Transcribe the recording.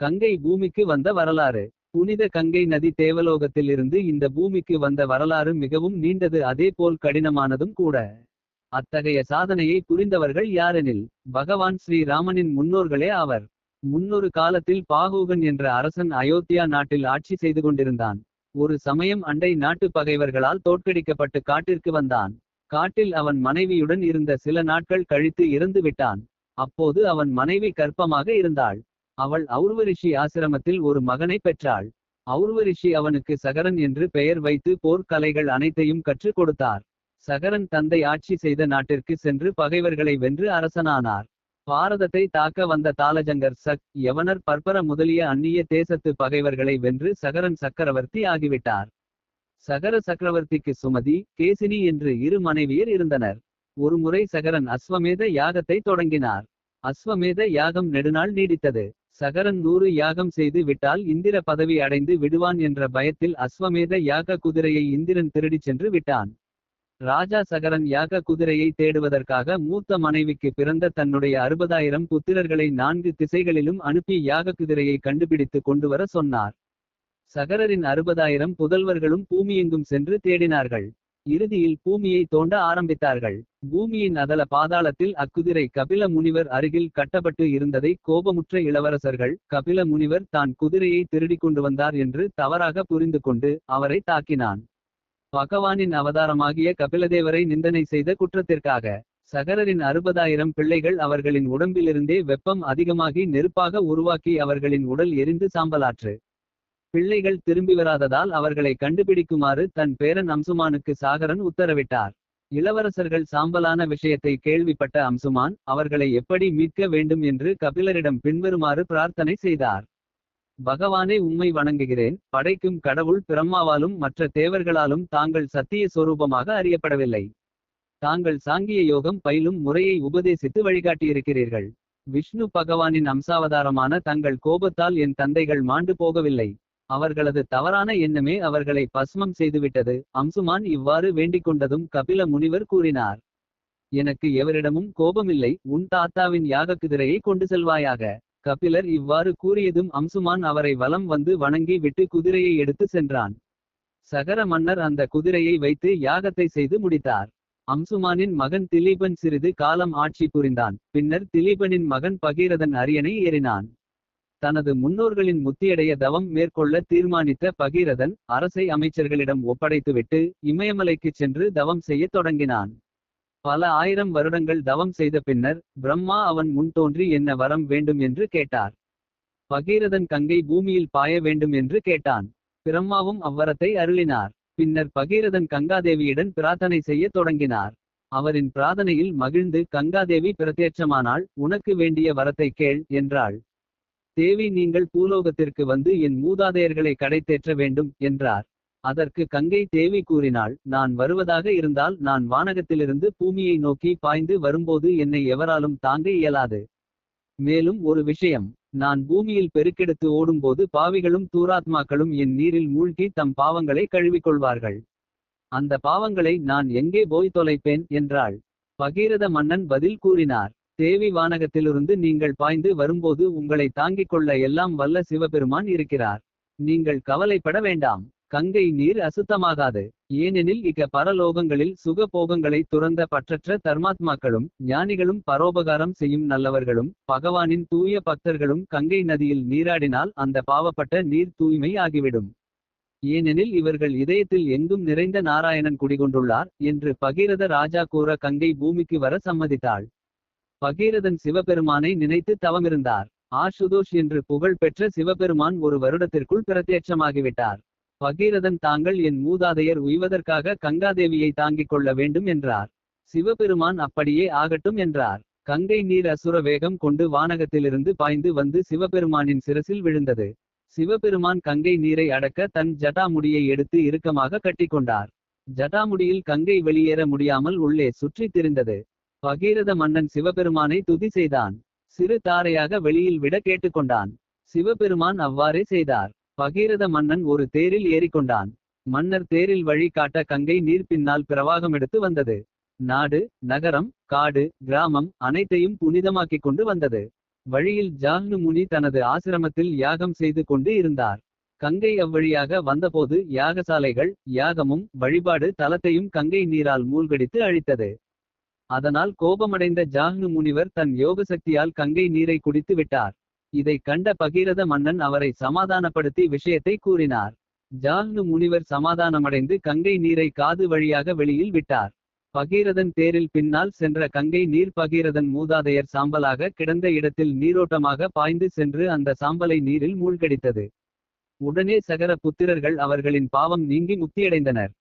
கங்கை பூமிக்கு வந்த வரலாறு புனித கங்கை நதி தேவலோகத்தில் இருந்து இந்த பூமிக்கு வந்த வரலாறு மிகவும் நீண்டது அதேபோல் கடினமானதும் கூட. அத்தகைய சாதனையை புரிந்தவர்கள் யாரெனில். பகவான் ஸ்ரீராமனின் முன்னோர்களே அவர் முன்னொரு காலத்தில் பாகூகன் என்ற அரசன் அயோத்தியா நாட்டில் ஆட்சி செய்து கொண்டிருந்தான். ஒரு சமயம் அண்டை நாட்டு பகைவர்களால் தோற்கடிக்கப்பட்டு காட்டிற்கு வந்தான். காட்டில் அவன் மனைவியுடன் இருந்த சில நாட்கள் கழித்து இறந்து விட்டான். அப்போது அவன் மனைவி கற்பமாக இருந்தாள். அவள் அவுர்வரிஷி ஆசிரமத்தில் ஒரு மகனை பெற்றாள். அவுர்வரிஷி அவனுக்கு சகரன் என்று பெயர் வைத்து போர்க் கலைகள் அனைத்தையும் கற்றுக் கொடுத்தார். சகரன் தந்தை ஆட்சி செய்த நாட்டிற்கு சென்று பகைவர்களை வென்று அரசனானார். பாரதத்தை தாக்க வந்த தாலஜங்கர் சக் யவனர் பற்பர முதலிய அந்நிய தேசத்து பகைவர்களை வென்று சகரன் சக்கரவர்த்தி ஆகிவிட்டார். சகர சக்கரவர்த்திக்கு சுமதி கேசினி என்று இரு மனைவியர் இருந்தனர். ஒருமுறை சகரன் அஸ்வமேத யாகத்தை தொடங்கினார். அஸ்வமேத யாகம் நெடுநாள் நீடித்தது. சகரன் நூறு யாகம் செய்து விட்டால் இந்திர பதவி அடைந்து விடுவான் என்ற பயத்தில் அஸ்வமேத யாக குதிரையை இந்திரன் திருடிச் சென்று விட்டான். ராஜா சகரன் யாக குதிரையை தேடுவதற்காக மூத்த மனைவிக்கு பிறந்த தன்னுடைய அறுபதாயிரம் புத்திரர்களை நான்கு திசைகளிலும் அனுப்பி யாக குதிரையை கண்டுபிடித்து கொண்டுவர சொன்னார். சகரரின் அறுபதாயிரம் புதல்வர்களும் பூமியெங்கும் சென்று தேடினார்கள். இறுதியில் பூமியை தோண்ட ஆரம்பித்தார்கள். பூமியின் அதல பாதாளத்தில் அக்குதிரை கபில முனிவர் அருகில் கட்டப்பட்டு இருந்ததை கோபமுற்ற இளவரசர்கள். கபில முனிவர் தான் குதிரையை திருடிக் கொண்டு வந்தார் என்று தவறாக புரிந்து கொண்டு அவரை தாக்கினான். பகவானின் அவதாரமாகிய கபிலதேவரை நிந்தனை செய்த குற்றத்திற்காக. சகரரின் அறுபதாயிரம் பிள்ளைகள் அவர்களின் உடம்பிலிருந்தே வெப்பம் அதிகமாகி நெருப்பாக உருவாக்கி அவர்களின் உடல் எரிந்து சாம்பலாற்று. பிள்ளைகள் திரும்பி வராததால் அவர்களை கண்டுபிடிக்குமாறு தன் பேரன் அம்சுமானுக்கு சாகரன் உத்தரவிட்டார். இளவரசர்கள் சாம்பலான விஷயத்தை கேள்விப்பட்ட அம்சுமான் அவர்களை எப்படி மீட்க வேண்டும் என்று கபிலரிடம் பின்வருமாறு பிரார்த்தனை செய்தார். பகவானே உம்மை வணங்குகிறேன் படைக்கும் கடவுள் பிரம்மாவாலும் மற்ற தேவர்களாலும் தாங்கள் சத்திய சொரூபமாக அறியப்படவில்லை. தாங்கள் சாங்கிய யோகம் பயிலும் முறையை உபதேசித்து வழிகாட்டியிருக்கிறீர்கள். விஷ்ணு பகவானின் அம்சாவதாரமான தங்கள் கோபத்தால் என் தந்தைகள் மாண்டு போகவில்லை. அவர்களது தவறான எண்ணமே அவர்களை பஸ்மம் செய்துவிட்டது. அம்சுமான் இவ்வாறு வேண்டிக்கொண்டதும் கபில முனிவர் கூறினார். எனக்கு எவரிடமும் கோபமில்லை உன் தாத்தாவின் யாக குதிரையை கொண்டு செல்வாயாக. கபிலர் இவ்வாறு கூறியதும் அம்சுமான் அவரை வலம் வந்து வணங்கி விட்டு குதிரையை எடுத்து சென்றான். சகர மன்னர் அந்த குதிரையை வைத்து யாகத்தை செய்து முடித்தார். அம்சுமானின் மகன் திலீபன் சிறிது காலம் ஆட்சி புரிந்தான். பின்னர் திலீபனின் மகன் பகீரதன் அரியணை ஏறினான். தனது முன்னோர்களின் முத்தியடைய தவம் மேற்கொள்ள தீர்மானித்த பகீரதன். அரசை அமைச்சர்களிடம் ஒப்படைத்துவிட்டு இமயமலைக்குச் சென்று தவம் செய்யத் தொடங்கினான். பல ஆயிரம் வருடங்கள் தவம் செய்த பின்னர். பிரம்மா அவன் முன் தோன்றி என்ன வரம் வேண்டும் என்று கேட்டார். பகீரதன் கங்கை பூமியில் பாய வேண்டும் என்று கேட்டான். பிரம்மாவும் அவ்வரத்தை அருளினார். பின்னர் பகீரதன் கங்காதேவியிடம் பிரார்த்தனை செய்யத் தொடங்கினார். அவரின் பிரார்த்தனையில் மகிழ்ந்து கங்காதேவி பிரத்யட்சமானால் உனக்கு வேண்டிய வரத்தை கேள் என்றாள். தேவி நீங்கள் பூலோகத்திற்கு வந்து என் மூதாதையர்களை கடைத்தேற்ற வேண்டும் என்றார். அதற்கு கங்கை தேவி கூறினாள் நான் வருவதாக இருந்தால் நான் வானகத்திலிருந்து பூமியை நோக்கி பாய்ந்து வரும்போது என்னை எவராலும் தாங்க இயலாது. மேலும் ஒரு விஷயம் நான் பூமியில் பெருக்கெடுத்து ஓடும்போது பாவிகளும் தூராத்மாக்களும் என் நீரில் மூழ்கி தம் பாவங்களை கழுவிக்கொள்வார்கள். அந்த பாவங்களை நான் எங்கே போய் தொலைப்பேன் என்றாள். பகீரத மன்னன் பதில் கூறினார். தேவி வானகத்திலிருந்து நீங்கள் பாய்ந்து வரும்போது உங்களை தாங்கிக் கொள்ள எல்லாம் வல்ல சிவபெருமான் இருக்கிறார். நீங்கள் கவலைப்பட வேண்டாம். கங்கை நீர் அசுத்தமாகாது. ஏனெனில் இக பரலோகங்களில் சுக போகங்களை துறந்த பற்றற்ற தர்மாத்மாக்களும். ஞானிகளும் பரோபகாரம் செய்யும் நல்லவர்களும். பகவானின் தூய பக்தர்களும் கங்கை நதியில் நீராடினால் அந்த பாவப்பட்ட நீர் தூய்மை ஆகிவிடும். ஏனெனில் இவர்கள் இதயத்தில் எங்கும் நிறைந்த நாராயணன் குடிகொண்டுள்ளார். என்று பகீரத ராஜா கூற கங்கை பூமிக்கு வர சம்மதித்தாள். பகீரதன் சிவபெருமானை நினைத்து தவமிருந்தார். ஆஷுதோஷ் என்று புகழ் பெற்ற சிவபெருமான் ஒரு வருடத்திற்குள் பிரத்யட்சமாகிவிட்டார். பகீரதன் தாங்கள் என் மூதாதையர் உய்வதற்காக கங்காதேவியை தாங்கிக் கொள்ள வேண்டும் என்றார். சிவபெருமான் அப்படியே ஆகட்டும் என்றார். கங்கை நீர் அசுர வேகம் கொண்டு வானகத்திலிருந்து பாய்ந்து வந்து சிவபெருமானின் சிரசில் விழுந்தது. சிவபெருமான் கங்கை நீரை அடக்க தன் ஜட்டாமுடியை எடுத்து இறுக்கமாக கட்டிக்கொண்டார். ஜட்டாமுடியில் கங்கை வெளியேற முடியாமல் உள்ளே சுற்றித் திரிந்தது. பகீரத மன்னன் சிவபெருமானை துதி செய்தான். சிறு தாரையாக வெளியில் விட கேட்டுக்கொண்டான். சிவபெருமான் அவ்வாறே செய்தார். பகீரத மன்னன் ஒரு தேரில் ஏறிக்கொண்டான். மன்னர் தேரில் வழி காட்ட கங்கை நீர் பின்னால் பிரவாகம் எடுத்து வந்தது. நாடு நகரம் காடு கிராமம் அனைத்தையும் புனிதமாக்கிக் கொண்டு வந்தது. வழியில் ஜாஹ்னு முனி தனது ஆசிரமத்தில் யாகம் செய்து கொண்டு இருந்தார். கங்கை அவ்வழியாக வந்தபோது யாகசாலைகள். யாகமும் வழிபாடு தலத்தையும் கங்கை நீரால் மூழ்கடித்து அழித்தது. அதனால் கோபமடைந்த ஜாஹ்னு முனிவர் தன் யோகசக்தியால் கங்கை நீரை குடித்து விட்டார். இதை கண்ட பகீரத மன்னன் அவரை சமாதானப்படுத்தி விஷயத்தை கூறினார். ஜாஹ்னு முனிவர் சமாதானமடைந்து கங்கை நீரை காது வழியாக வெளியில் விட்டார். பகீரதன் தேரில் பின்னால் சென்ற கங்கை நீர் பகீரதன் மூதாதையர் சாம்பலாக கிடந்த இடத்தில் நீரோட்டமாக பாய்ந்து சென்று அந்த சாம்பலை நீரில் மூழ்கடித்தது. உடனே சகர புத்திரர்கள் அவர்களின் பாவம் நீங்கி முக்தியடைந்தனர்.